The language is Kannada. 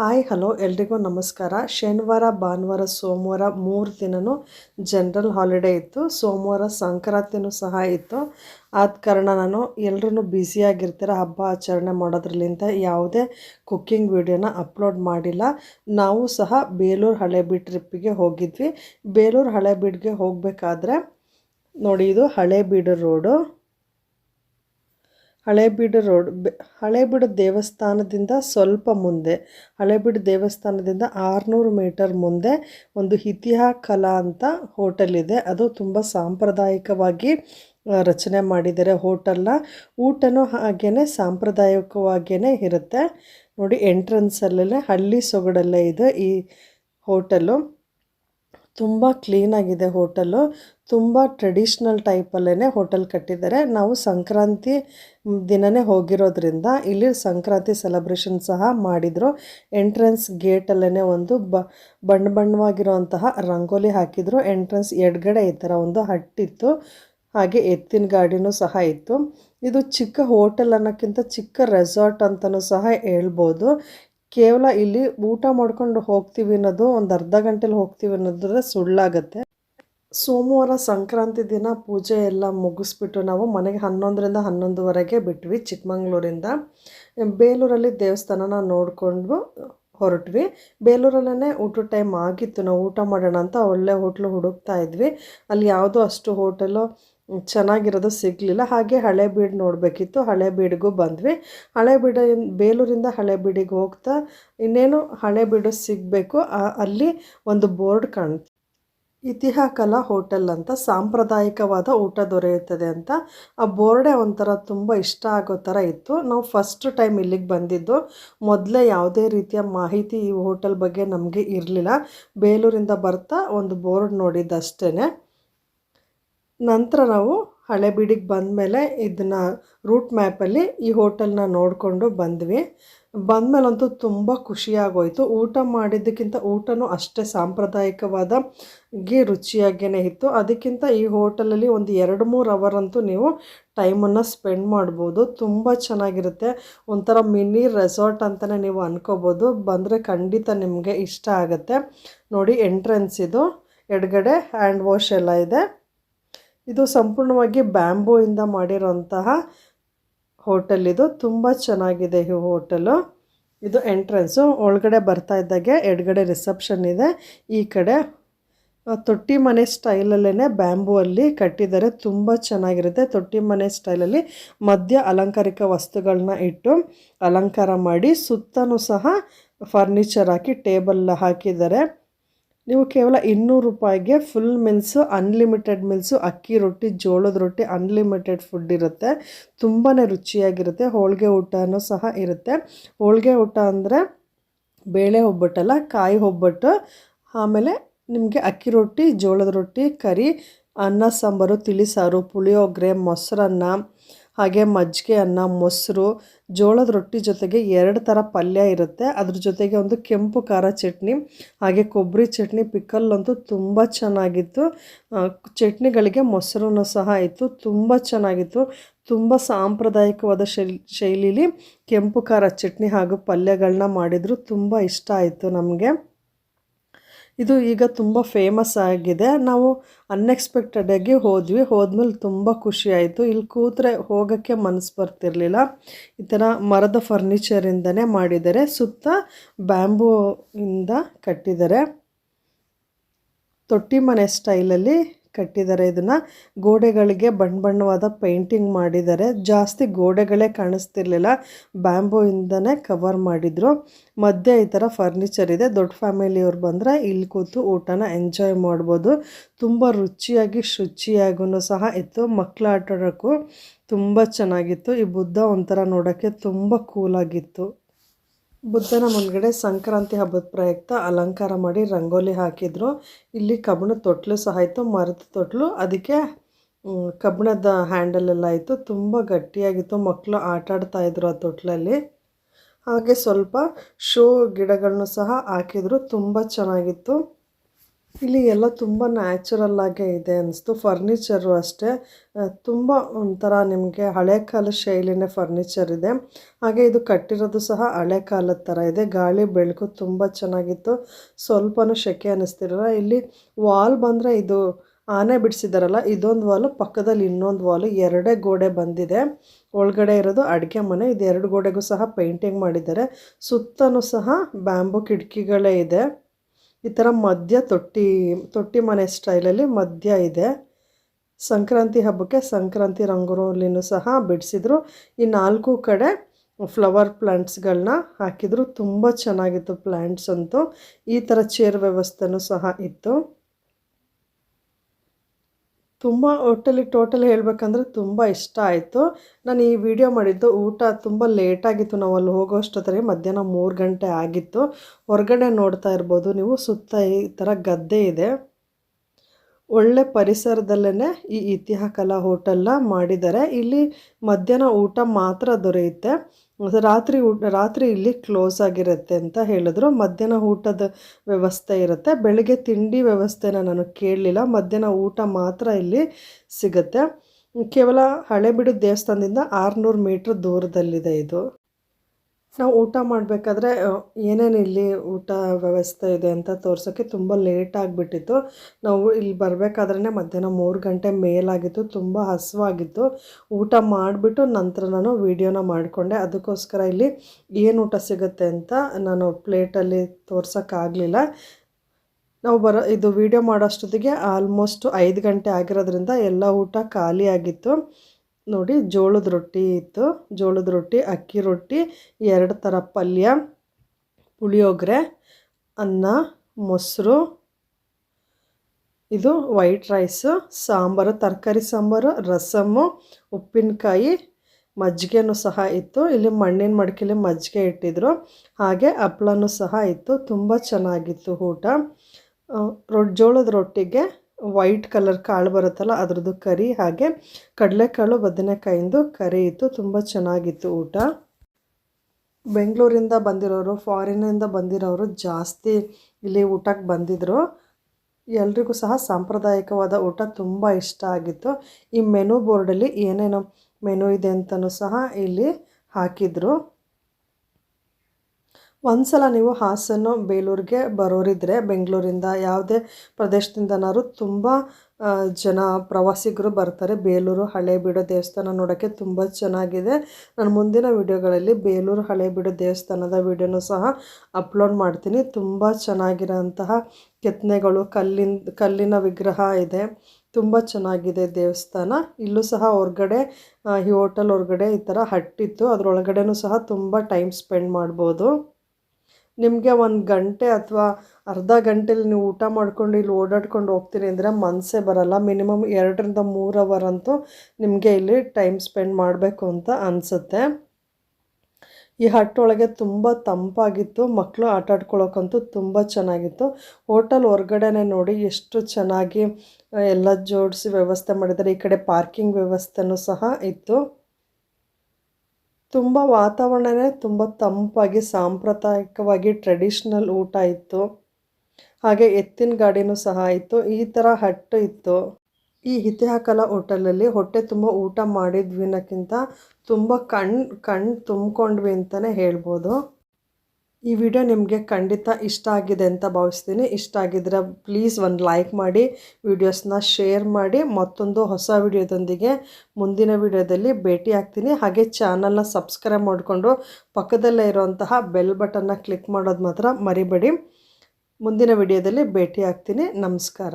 ಹಾಯ್, ಹಲೋ, ಎಲ್ರಿಗೂ ನಮಸ್ಕಾರ. ಶನಿವಾರ, ಭಾನುವಾರ, ಸೋಮವಾರ ಮೂರು ದಿನವೂ ಜನರಲ್ ಹಾಲಿಡೇ ಇತ್ತು. ಸೋಮವಾರ ಸಂಕ್ರಾಂತಿನೂ ಸಹ ಇತ್ತು. ಆದ ಕಾರಣ ನಾನು ಎಲ್ಲರೂ ಬ್ಯುಸಿಯಾಗಿರ್ತೀರ ಹಬ್ಬ ಆಚರಣೆ ಮಾಡೋದ್ರಲ್ಲಿಂದ ಯಾವುದೇ ಕುಕ್ಕಿಂಗ್ ವಿಡಿಯೋನ ಅಪ್ಲೋಡ್ ಮಾಡಿಲ್ಲ. ನಾವು ಸಹ ಬೇಲೂರು ಹಳೇಬೀಡ್ ಟ್ರಿಪ್ಪಿಗೆ ಹೋಗಿದ್ವಿ. ಬೇಲೂರು ಹಳೇಬೀಡ್ಗೆ ಹೋಗಬೇಕಾದ್ರೆ ನೋಡಿ, ಇದು ಹಳೇಬೀಡು ರೋಡು ಹಳೇಬೀಡು ರೋಡ್ ಹಳೇಬೀಡು ದೇವಸ್ಥಾನದಿಂದ ಸ್ವಲ್ಪ ಮುಂದೆ, ಹಳೇಬೀಡು ದೇವಸ್ಥಾನದಿಂದ ಆರುನೂರು ಮೀಟರ್ ಮುಂದೆ ಒಂದು ಇತಿಹಾ ಕಲಾ ಅಂತ ಹೋಟೆಲ್ ಇದೆ. ಅದು ತುಂಬ ಸಾಂಪ್ರದಾಯಿಕವಾಗಿ ರಚನೆ ಮಾಡಿದ್ದಾರೆ ಹೋಟೆಲ್ನ ಊಟನೂ ಹಾಗೇ ಸಾಂಪ್ರದಾಯಿಕವಾಗಿಯೇ ಇರುತ್ತೆ. ನೋಡಿ ಎಂಟ್ರೆನ್ಸಲ್ಲೇ ಹಳ್ಳಿ ಸೊಗಡಲ್ಲೇ ಇದೆ ಈ ಹೋಟೆಲು ತುಂಬ ಕ್ಲೀನಾಗಿದೆ ಹೋಟೆಲು ತುಂಬ ಟ್ರೆಡಿಷ್ನಲ್ ಟೈಪಲ್ಲೇ ಹೋಟೆಲ್ ಕಟ್ಟಿದ್ದಾರೆ. ನಾವು ಸಂಕ್ರಾಂತಿ ದಿನವೇ ಹೋಗಿರೋದ್ರಿಂದ ಇಲ್ಲಿ ಸಂಕ್ರಾಂತಿ ಸೆಲೆಬ್ರೇಷನ್ ಸಹ ಮಾಡಿದರು. ಎಂಟ್ರೆನ್ಸ್ ಗೇಟಲ್ಲೇ ಒಂದು ಬ, ಬಣ್ಣ ಬಣ್ಣವಾಗಿರುವಂತಹ ರಂಗೋಲಿ ಹಾಕಿದರು. ಎಂಟ್ರೆನ್ಸ್ ಎಡಗಡೆ ಈ ಥರ ಒಂದು ಹಟ್ಟಿತ್ತು. ಹಾಗೆ ಎತ್ತಿನ ಗಾಡಿನೂ ಸಹ ಇತ್ತು. ಇದು ಚಿಕ್ಕ ಹೋಟೆಲ್ ಅನ್ನೋಕ್ಕಿಂತ ಚಿಕ್ಕ ರೆಸಾರ್ಟ್ ಅಂತಲೂ ಸಹ ಹೇಳ್ಬೋದು. ಕೇವಲ ಇಲ್ಲಿ ಊಟ ಮಾಡ್ಕೊಂಡು ಹೋಗ್ತೀವಿ ಅನ್ನೋದು ಒಂದು ಅರ್ಧ ಗಂಟೆಲಿ ಹೋಗ್ತೀವಿ ಅನ್ನೋದ್ರೆ ಸುಳ್ಳಾಗತ್ತೆ. ಸೋಮವಾರ ಸಂಕ್ರಾಂತಿ ದಿನ ಪೂಜೆ ಎಲ್ಲ ಮುಗಿಸ್ಬಿಟ್ಟು ನಾವು ಮನೆಗೆ ಹನ್ನೊಂದರಿಂದ ಹನ್ನೊಂದುವರೆಗೆ ಬಿಟ್ವಿ ಚಿಕ್ಕಮಂಗ್ಳೂರಿಂದ. ಬೇಲೂರಲ್ಲಿ ದೇವಸ್ಥಾನನ ನೋಡಿಕೊಂಡು ಹೊರಟ್ವಿ. ಬೇಲೂರಲ್ಲೇ ಊಟದ ಟೈಮ್ ಆಗಿತ್ತು. ನಾವು ಊಟ ಮಾಡೋಣ ಅಂತ ಒಳ್ಳೆ ಹೋಟ್ಲು ಹುಡುಕ್ತಾ ಇದ್ವಿ. ಅಲ್ಲಿ ಯಾವುದೋ ಅಷ್ಟು ಹೋಟೆಲು ಚೆನ್ನಾಗಿರೋದು ಸಿಗಲಿಲ್ಲ. ಹಾಗೆ ಹಳೇಬೀಡು ನೋಡಬೇಕಿತ್ತು. ಹಳೇಬೀಡಿಗೂ ಬಂದ್ವಿ. ಹಳೇಬೀಡು ಬೇಲೂರಿಂದ ಹಳೇಬೀಡಿಗೆ ಹೋಗ್ತಾ ಇನ್ನೇನು ಹಳೇಬೀಡು ಸಿಗಬೇಕು. ಅಲ್ಲಿ ಒಂದು ಬೋರ್ಡ್ ಕಾಣುತ್ತೆ ಇತಿಹಾಕಲಾ ಹೋಟೆಲ್ ಅಂತ ಸಾಂಪ್ರದಾಯಿಕವಾದ ಊಟ ದೊರೆಯುತ್ತದೆ ಅಂತ. ಆ ಬೋರ್ಡೇ ಒಂಥರ ತುಂಬ ಇಷ್ಟ ಆಗೋ ಥರ ಇತ್ತು. ನಾವು ಫಸ್ಟ್ ಟೈಮ್ ಇಲ್ಲಿಗೆ ಬಂದಿದ್ದು. ಮೊದಲೇ ಯಾವುದೇ ರೀತಿಯ ಮಾಹಿತಿ ಈ ಹೋಟೆಲ್ ಬಗ್ಗೆ ನಮಗೆ ಇರಲಿಲ್ಲ. ಬೇಲೂರಿಂದ ಬರ್ತಾ ಒಂದು ಬೋರ್ಡ್ ನೋಡಿದ್ದಷ್ಟೇ ನಂತರ ನಾವು ಹಳೆಬೀಡಿಗೆ ಬಂದಮೇಲೆ ಇದನ್ನ ರೂಟ್ ಮ್ಯಾಪಲ್ಲಿ ಈ ಹೋಟೆಲ್ನ ನೋಡಿಕೊಂಡು ಬಂದ್ವಿ. ಬಂದಮೇಲಂತೂ ತುಂಬ ಖುಷಿಯಾಗೋಯಿತು. ಊಟ ಮಾಡಿದ್ದಕ್ಕಿಂತ ಊಟನೂ ಅಷ್ಟೇ ಸಾಂಪ್ರದಾಯಿಕವಾದ ಗಿ ರುಚಿಯಾಗೇ ಇತ್ತು. ಅದಕ್ಕಿಂತ ಈ ಹೋಟೆಲಲ್ಲಿ ಒಂದು ಎರಡು ಮೂರು ಅವರ್ ಅಂತೂ ನೀವು ಟೈಮನ್ನು ಸ್ಪೆಂಡ್ ಮಾಡ್ಬೋದು. ತುಂಬ ಚೆನ್ನಾಗಿರುತ್ತೆ. ಒಂಥರ ಮಿನಿ ರೆಸಾರ್ಟ್ ಅಂತಲೇ ನೀವು ಅನ್ಕೋಬೋದು. ಬಂದರೆ ಖಂಡಿತ ನಿಮಗೆ ಇಷ್ಟ ಆಗುತ್ತೆ. ನೋಡಿ ಎಂಟ್ರೆನ್ಸ್ ಇದು. ಎಡಗಡೆ ಹ್ಯಾಂಡ್ ವಾಶ್ ಎಲ್ಲ ಇದೆ. ಇದು ಸಂಪೂರ್ಣವಾಗಿ ಬ್ಯಾಂಬೂಯಿಂದ ಮಾಡಿರೋಂತಹ ಹೋಟೆಲ್ ಇದು. ತುಂಬ ಚೆನ್ನಾಗಿದೆ ಈ ಹೋಟೆಲು. ಇದು ಎಂಟ್ರೆನ್ಸು. ಒಳಗಡೆ ಬರ್ತಾ ಇದ್ದಾಗೆ ಎಡಗಡೆ ರಿಸೆಪ್ಷನ್ ಇದೆ. ಈ ಕಡೆ ತೊಟ್ಟಿ ಮನೆ ಸ್ಟೈಲಲ್ಲೇ ಬ್ಯಾಂಬೂ ಅಲ್ಲಿ ಕಟ್ಟಿದ್ದಾರೆ. ತುಂಬ ಚೆನ್ನಾಗಿರುತ್ತೆ ತೊಟ್ಟಿ ಮನೆ ಸ್ಟೈಲಲ್ಲಿ ಮಧ್ಯ ಅಲಂಕಾರಿಕ ವಸ್ತುಗಳನ್ನ ಇಟ್ಟು ಅಲಂಕಾರ ಮಾಡಿ ಸುತ್ತನೂ ಸಹ ಫರ್ನಿಚರ್ ಹಾಕಿ ಟೇಬಲ್ ಹಾಕಿದ್ದಾರೆ. ನೀವು ಕೇವಲ ಇನ್ನೂರು ರೂಪಾಯಿಗೆ ಫುಲ್ ಮಿಲ್ಸು ಅನ್ಲಿಮಿಟೆಡ್ ಮಿಲ್ಸು ಅಕ್ಕಿ ರೊಟ್ಟಿ, ಜೋಳದ ರೊಟ್ಟಿ ಅನ್ಲಿಮಿಟೆಡ್ ಫುಡ್ ಇರುತ್ತೆ. ತುಂಬಾ ರುಚಿಯಾಗಿರುತ್ತೆ. ಹೋಳಿಗೆ ಊಟನೂ ಸಹ ಇರುತ್ತೆ. ಹೋಳಿಗೆ ಊಟ ಅಂದರೆ ಬೇಳೆ ಒಬ್ಬಟ್ಟಲ್ಲ, ಕಾಯಿ ಒಬ್ಬಟ್ಟು, ಆಮೇಲೆ ನಿಮಗೆ ಅಕ್ಕಿ ರೊಟ್ಟಿ, ಜೋಳದ ರೊಟ್ಟಿ, ಕರಿ, ಅನ್ನ, ಸಾಂಬಾರು ತಿಳಿಸಾರು ಪುಳಿಯೋಗರೆ, ಮೊಸರನ್ನ ಹಾಗೆ ಮಜ್ಜಿಗೆ, ಅನ್ನ, ಮೊಸರು, ಜೋಳದ ರೊಟ್ಟಿ ಜೊತೆಗೆ ಎರಡು ಥರ ಪಲ್ಯ ಇರುತ್ತೆ. ಅದ್ರ ಜೊತೆಗೆ ಒಂದು ಕೆಂಪು ಖಾರ ಚಟ್ನಿ, ಹಾಗೆ ಕೊಬ್ಬರಿ ಚಟ್ನಿ ಪಿಕಲ್ ಅಂತೂ ತುಂಬ ಚೆನ್ನಾಗಿತ್ತು. ಚಟ್ನಿಗಳಿಗೆ ಮೊಸರು ಸಹ ಇತ್ತು. ತುಂಬ ಚೆನ್ನಾಗಿತ್ತು. ತುಂಬ ಸಾಂಪ್ರದಾಯಿಕವಾದ ಶೈಲಿ, ಶೈಲಿಲಿ ಕೆಂಪು ಖಾರ ಚಟ್ನಿ ಹಾಗೂ ಪಲ್ಯಗಳನ್ನ ಮಾಡಿದರು. ತುಂಬ ಇಷ್ಟ ಆಯಿತು ನಮಗೆ. ಇದು ಈಗ ತುಂಬ ಫೇಮಸ್ ಆಗಿದೆ. ನಾವು ಅನ್ಎಕ್ಸ್ಪೆಕ್ಟೆಡಾಗಿ ಹೋದ್ವಿ. ಹೋದ್ಮೇಲೆ ತುಂಬ ಖುಷಿ ಆಯಿತು. ಇಲ್ಲಿ ಕೂತ್ರೆ ಹೋಗೋಕ್ಕೆ ಮನಸ್ಸು ಬರ್ತಿರಲಿಲ್ಲ. ಈ ಥರ ಮರದ ಫರ್ನಿಚರಿಂದನೇ ಮಾಡಿದ್ದಾರೆ. ಸುತ್ತ ಬ್ಯಾಂಬೂ ಇಂದ ಕಟ್ಟಿದ್ದಾರೆ. ತೊಟ್ಟಿ ಮನೆ ಸ್ಟೈಲಲ್ಲಿ ಕಟ್ಟಿದ್ದಾರೆ. ಇದನ್ನು ಗೋಡೆಗಳಿಗೆ ಬಣ್ಣ ಬಣ್ಣವಾದ ಪೇಂಟಿಂಗ್ ಮಾಡಿದ್ದಾರೆ. ಜಾಸ್ತಿ ಗೋಡೆಗಳೇ ಕಾಣಿಸ್ತಿರ್ಲಿಲ್ಲ. ಬ್ಯಾಂಬೋಯಿಂದನೇ ಕವರ್ ಮಾಡಿದರು. ಮಧ್ಯೆ ಈ ಥರ ಫರ್ನಿಚರ್ ಇದೆ. ದೊಡ್ಡ ಫ್ಯಾಮಿಲಿಯವ್ರು ಬಂದರೆ ಇಲ್ಲಿ ಕೂತು ಊಟನ ಎಂಜಾಯ್ ಮಾಡ್ಬೋದು. ತುಂಬ ರುಚಿಯಾಗಿ ಶುಚಿಯಾಗೂ ಸಹ ಇತ್ತು. ಮಕ್ಕಳು ಆಟಾಡೋಕ್ಕೂ ತುಂಬ ಚೆನ್ನಾಗಿತ್ತು. ಈ ಬುದ್ಧ ಒಂಥರ ನೋಡೋಕ್ಕೆ ತುಂಬ ಕೂಲಾಗಿತ್ತು ಬುದ್ಧನ ಮುಂದ್ಗಡೆ ಸಂಕ್ರಾಂತಿ ಹಬ್ಬದ ಪ್ರಯುಕ್ತ ಅಲಂಕಾರ ಮಾಡಿ ರಂಗೋಲಿ ಹಾಕಿದ್ರು. ಇಲ್ಲಿ ಕಬ್ಬಣದ ತೊಟ್ಲು ಸಹ ಇತ್ತು, ಮರದ ತೊಟ್ಲು. ಅದಕ್ಕೆ ಕಬ್ಬಣದ ಕಬ್ಬಿಣದ ಹ್ಯಾಂಡಲ್ ಎಲ್ಲ ಇತ್ತು. ತುಂಬ ಗಟ್ಟಿಯಾಗಿತ್ತು. ಮಕ್ಕಳು ಆಟ ಆಡ್ತಾ ಇದ್ರು ಆ ತೊಟ್ಲಲ್ಲಿ. ಹಾಗೆ ಸ್ವಲ್ಪ ಶೋ ಗಿಡಗಳನ್ನು ಸಹ ಹಾಕಿದ್ರು. ತುಂಬ ಚೆನ್ನಾಗಿತ್ತು. ಇಲ್ಲಿ ಎಲ್ಲ ತುಂಬ ನ್ಯಾಚುರಲ್ ಆಗೇ ಇದೆ ಅನಿಸ್ತು. ಫರ್ನಿಚರು ಅಷ್ಟೇ. ತುಂಬ ಒಂಥರ ನಿಮಗೆ ಹಳೆ ಕಾಲದ ಶೈಲಿನೇ ಫರ್ನಿಚರ್ ಇದೆ. ಹಾಗೆ ಇದು ಕಟ್ಟಿರೋದು ಸಹ ಹಳೆ ಕಾಲದ ಥರ ಇದೆ. ಗಾಳಿ, ಬೆಳಕು ತುಂಬ ಚೆನ್ನಾಗಿತ್ತು. ಸ್ವಲ್ಪನೂ ಶೆಕೆ ಅನ್ನಿಸ್ತಿರಲ್ಲ ಇಲ್ಲಿ ವಾಲ್ ಬಂದರೆ ಇದು ಆನೆ ಬಿಡಿಸಿದಾರಲ್ಲ, ಇದೊಂದು ವಾಲು ಪಕ್ಕದಲ್ಲಿ ಇನ್ನೊಂದು ವಾಲು ಎರಡೇ ಗೋಡೆ ಬಂದಿದೆ. ಒಳಗಡೆ ಇರೋದು ಅಡುಗೆ ಮನೆ, ಇದು ಎರಡು ಗೋಡೆಗೂ ಸಹ ಪೇಂಟಿಂಗ್ ಮಾಡಿದ್ದಾರೆ. ಸುತ್ತಲೂ ಸಹ ಬ್ಯಾಂಬು ಕಿಟಕಿಗಳೇ ಇದೆ. ಈ ಥರ ಮಧ್ಯ ತೊಟ್ಟಿ ತೊಟ್ಟಿ ಮನೆ ಸ್ಟೈಲಲ್ಲಿ ಮಧ್ಯ ಇದೆ. ಸಂಕ್ರಾಂತಿ ಹಬ್ಬಕ್ಕೆ ಸಂಕ್ರಾಂತಿ ರಂಗೋಲಿನೂ ಸಹ ಬಿಡಿಸಿದ್ರು. ಈ ನಾಲ್ಕು ಕಡೆ ಫ್ಲವರ್ ಪ್ಲ್ಯಾಂಟ್ಸ್ಗಳನ್ನ ಹಾಕಿದ್ರು. ತುಂಬ ಚೆನ್ನಾಗಿತ್ತು ಪ್ಲ್ಯಾಂಟ್ಸ್ ಅಂತೂ. ಈ ಥರ ಚೇರ್ ವ್ಯವಸ್ಥೆನೂ ಸಹ ಇತ್ತು. ತುಂಬ ಒಟ್ಟಲ್ಲಿ ಟೋಟಲ್ ಹೇಳಬೇಕಂದ್ರೆ ತುಂಬ ಇಷ್ಟ ಆಯಿತು. ನಾನು ಈ ವಿಡಿಯೋ ಮಾಡಿದ್ದು ಊಟ ತುಂಬ ಲೇಟಾಗಿತ್ತು ನಾವು ಅಲ್ಲಿ ಹೋಗೋಷ್ಟೊತ್ತರೆ ಮಧ್ಯಾಹ್ನ ಮೂರು ಗಂಟೆ ಆಗಿತ್ತು. ಹೊರಗಡೆ ನೋಡ್ತಾ ಇರ್ಬೋದು ನೀವು. ಸುತ್ತ ಈ ಥರ ಗದ್ದೆ ಇದೆ. ಒಳ್ಳೆ ಪರಿಸರದಲ್ಲೇ ಈ ಇತಿಹಾಕಲಾ ಹೋಟೆಲ್ನ ಮಾಡಿದ್ದಾರೆ. ಇಲ್ಲಿ ಮಧ್ಯಾಹ್ನ ಊಟ ಮಾತ್ರ ದೊರೆಯುತ್ತೆ. ರಾತ್ರಿ ಊಟ, ರಾತ್ರಿ ಇಲ್ಲಿ ಕ್ಲೋಸ್ ಆಗಿರುತ್ತೆ ಅಂತ ಹೇಳಿದ್ರು. ಮಧ್ಯಾಹ್ನ ಊಟದ ವ್ಯವಸ್ಥೆ ಇರುತ್ತೆ. ಬೆಳಗ್ಗೆ ತಿಂಡಿ ವ್ಯವಸ್ಥೆನ ನಾನು ಕೇಳಲಿಲ್ಲ. ಮಧ್ಯಾಹ್ನ ಊಟ ಮಾತ್ರ ಇಲ್ಲಿ ಸಿಗುತ್ತೆ. ಕೇವಲ ಹಳೆಬೀಡು ದೇವಸ್ಥಾನದಿಂದ ಆರುನೂರು ಮೀಟ್ರ್ ದೂರದಲ್ಲಿದೆ ಇದು. ನಾವು ಊಟ ಮಾಡಬೇಕಾದ್ರೆ ಏನೇನು ಇಲ್ಲಿ ಊಟ ವ್ಯವಸ್ಥೆ ಇದೆ ಅಂತ ತೋರ್ಸೋಕ್ಕೆ ತುಂಬ ಲೇಟ್ ಆಗಿಬಿಟ್ಟಿತ್ತು. ನಾವು ಇಲ್ಲಿ ಬರಬೇಕಾದ್ರೆ ಮಧ್ಯಾಹ್ನ ಮೂರು ಗಂಟೆ ಮೇಲಾಗಿತ್ತು, ತುಂಬ ಹಸಿವಾಗಿತ್ತು. ಊಟ ಮಾಡಿಬಿಟ್ಟು ನಂತರ ನಾನು ವೀಡಿಯೋನ ಮಾಡಿಕೊಂಡೆ. ಅದಕ್ಕೋಸ್ಕರ ಇಲ್ಲಿ ಏನು ಊಟ ಸಿಗುತ್ತೆ ಅಂತ ನಾನು ಪ್ಲೇಟಲ್ಲಿ ತೋರ್ಸೋಕ್ಕಾಗಲಿಲ್ಲ ನಾವು ಬರೋ, ಇದು ವಿಡಿಯೋ ಮಾಡೋಷ್ಟೊತ್ತಿಗೆ ಆಲ್ಮೋಸ್ಟ್ ಐದು ಗಂಟೆ ಆಗಿರೋದ್ರಿಂದ ಎಲ್ಲ ಊಟ ಖಾಲಿಯಾಗಿತ್ತು ನೋಡಿ, ಜೋಳದ ರೊಟ್ಟಿ ಇತ್ತು. ಜೋಳದ ರೊಟ್ಟಿ, ಅಕ್ಕಿ ರೊಟ್ಟಿ, ಎರಡು ಥರ ಪಲ್ಯ, ಪುಳಿಯೋಗರೆ, ಅನ್ನ, ಮೊಸರು, ಇದು ವೈಟ್ ರೈಸು, ಸಾಂಬಾರು, ತರಕಾರಿ ಸಾಂಬಾರು ರಸಮ್ಮು ಉಪ್ಪಿನಕಾಯಿ, ಮಜ್ಜಿಗೆನೂ ಸಹ ಇತ್ತು. ಇಲ್ಲಿ ಮಣ್ಣಿನ ಮಡಿಕೆಲಿ ಮಜ್ಜಿಗೆ ಇಟ್ಟಿದ್ರು. ಹಾಗೆ ಹಪ್ಳನೂ ಸಹ ಇತ್ತು. ತುಂಬ ಚೆನ್ನಾಗಿತ್ತು ಊಟ. ರೊ, ಜೋಳದ ರೊಟ್ಟಿಗೆ ವೈಟ್ ಕಲರ್ ಕಾಳು ಬರುತ್ತಲ್ಲ, ಅದ್ರದ್ದು ಕರಿ. ಹಾಗೆ ಕಡಲೆಕಾಳು ಬದನೆಕಾಯಿಂದು ಕರಿ ಇತ್ತು ತುಂಬ ಚೆನ್ನಾಗಿತ್ತು ಊಟ. ಬೆಂಗಳೂರಿಂದ ಬಂದಿರೋರು, ಫಾರಿನಿಂದ ಬಂದಿರೋರು ಜಾಸ್ತಿ ಇಲ್ಲಿ ಊಟಕ್ಕೆ ಬಂದಿದ್ದರು ಎಲ್ರಿಗೂ ಸಹ ಸಾಂಪ್ರದಾಯಿಕವಾದ ಊಟ ತುಂಬ ಇಷ್ಟ ಆಗಿತ್ತು. ಈ ಮೆನು ಬೋರ್ಡಲ್ಲಿ ಏನೇನು ಮೆನು ಇದೆ ಅಂತಲೂ ಸಹ ಇಲ್ಲಿ ಹಾಕಿದರು. ಒಂದ್ಸಲ ನೀವು ಹಾಸನ ಬೇಲೂರಿಗೆ ಬರೋರಿದ್ದರೆ ಬೆಂಗಳೂರಿಂದ ಯಾವುದೇ ಪ್ರದೇಶದಿಂದನಾದ್ರು ತುಂಬ ಜನ ಪ್ರವಾಸಿಗರು ಬರ್ತಾರೆ. ಬೇಲೂರು ಹಳೇಬೀಡು ದೇವಸ್ಥಾನ ನೋಡೋಕ್ಕೆ ತುಂಬ ಚೆನ್ನಾಗಿದೆ. ನಾನು ಮುಂದಿನ ವಿಡಿಯೋಗಳಲ್ಲಿ ಬೇಲೂರು ಹಳೇಬೀಡು ದೇವಸ್ಥಾನದ ವಿಡಿಯೋನೂ ಸಹ ಅಪ್ಲೋಡ್ ಮಾಡ್ತೀನಿ. ತುಂಬ ಚೆನ್ನಾಗಿರೋಂತಹ ಕೆತ್ತನೆಗಳು, ಕಲ್ಲಿನ ಕಲ್ಲಿನ ವಿಗ್ರಹ ಇದೆ. ತುಂಬ ಚೆನ್ನಾಗಿದೆ ದೇವಸ್ಥಾನ. ಇಲ್ಲೂ ಸಹ ಹೊರಗಡೆ ಈ ಹೋಟೆಲ್ ಹೊರಗಡೆ ಈ ಥರ ಹಟ್ಟಿತ್ತು. ಅದರೊಳಗಡೆನೂ ಸಹ ತುಂಬ ಟೈಮ್ ಸ್ಪೆಂಡ್ ಮಾಡ್ಬೋದು. ನಿಮಗೆ ಒಂದು ಗಂಟೆ ಅಥವಾ ಅರ್ಧ ಗಂಟೆಲಿ ನೀವು ಊಟ ಮಾಡ್ಕೊಂಡು ಇಲ್ಲಿ ಓಡಾಡ್ಕೊಂಡು ಹೋಗ್ತೀನಿ ಅಂದರೆ ಮನಸ್ಸೇ ಬರಲ್ಲ. ಮಿನಿಮಮ್ ಎರಡರಿಂದ ಮೂರು ಅವರ್ ಅಂತೂ ನಿಮಗೆ ಇಲ್ಲಿ ಟೈಮ್ ಸ್ಪೆಂಡ್ ಮಾಡಬೇಕು ಅಂತ ಅನಿಸುತ್ತೆ. ಈ ಹಟ್ಟೊಳಗೆ ತುಂಬ ತಂಪಾಗಿತ್ತು. ಮಕ್ಕಳು ಆಟ ಆಡ್ಕೊಳ್ಳೋಕ್ಕಂತೂ ತುಂಬ ಚೆನ್ನಾಗಿತ್ತು. ಹೋಟೆಲ್ ಹೊರ್ಗಡೆನೆ ನೋಡಿ ಎಷ್ಟು ಚೆನ್ನಾಗಿ, ಎಲ್ಲ ಜೋಡಿಸಿ ವ್ಯವಸ್ಥೆ ಮಾಡಿದ್ದಾರೆ. ಈ ಕಡೆ ಪಾರ್ಕಿಂಗ್ ವ್ಯವಸ್ಥೆನೂ ಸಹ ಇತ್ತು. ತುಂಬ ವಾತಾವರಣವೇ ತುಂಬ ತಂಪಾಗಿ, ಸಾಂಪ್ರದಾಯಿಕವಾಗಿ ಟ್ರೆಡಿಷ್ನಲ್ ಊಟ ಇತ್ತು. ಹಾಗೆ ಎತ್ತಿನ ಗಾಡಿನೂ ಸಹ ಇತ್ತು. ಈ ಥರ ಹಟ್ಟು ಇತ್ತು. ಈ ಇತಿಹಾಕಲ ಹೋಟೆಲಲ್ಲಿ ಹೊಟ್ಟೆ ತುಂಬ ಊಟ ಮಾಡಿದ್ವಿನಕ್ಕಿಂತ ತುಂಬ ಕಣ್ಣು ಕಣ್ಣು ತುಂಬ್ಕೊಂಡ್ವಿ ಅಂತಲೇ ಹೇಳ್ಬೋದು. ಈ ವಿಡಿಯೋ ನಿಮಗೆ ಖಂಡಿತ ಇಷ್ಟ ಆಗಿದೆ ಅಂತ ಭಾವಿಸ್ತೀನಿ. ಇಷ್ಟ ಆಗಿದ್ರೆ ಪ್ಲೀಸ್ ಒಂದು ಲೈಕ್ ಮಾಡಿ ವಿಡಿಯೋಸ್ನ ಶೇರ್ ಮಾಡಿ, ಮತ್ತೊಂದು ಹೊಸ ವಿಡಿಯೋದೊಂದಿಗೆ ಮುಂದಿನ ವಿಡಿಯೋದಲ್ಲಿ ಭೇಟಿ ಆಗ್ತೀನಿ. ಹಾಗೆ ಚಾನಲ್ನ ಸಬ್ಸ್ಕ್ರೈಬ್ ಮಾಡಿಕೊಂಡು ಪಕ್ಕದಲ್ಲೇ ಇರುವಂತಹ ಬೆಲ್ ಬಟನ್ನ ಕ್ಲಿಕ್ ಮಾಡೋದು ಮಾತ್ರ ಮರಿಬೇಡಿ. ಮುಂದಿನ ವಿಡಿಯೋದಲ್ಲಿ ಭೇಟಿ ಆಗ್ತೀನಿ. ನಮಸ್ಕಾರ.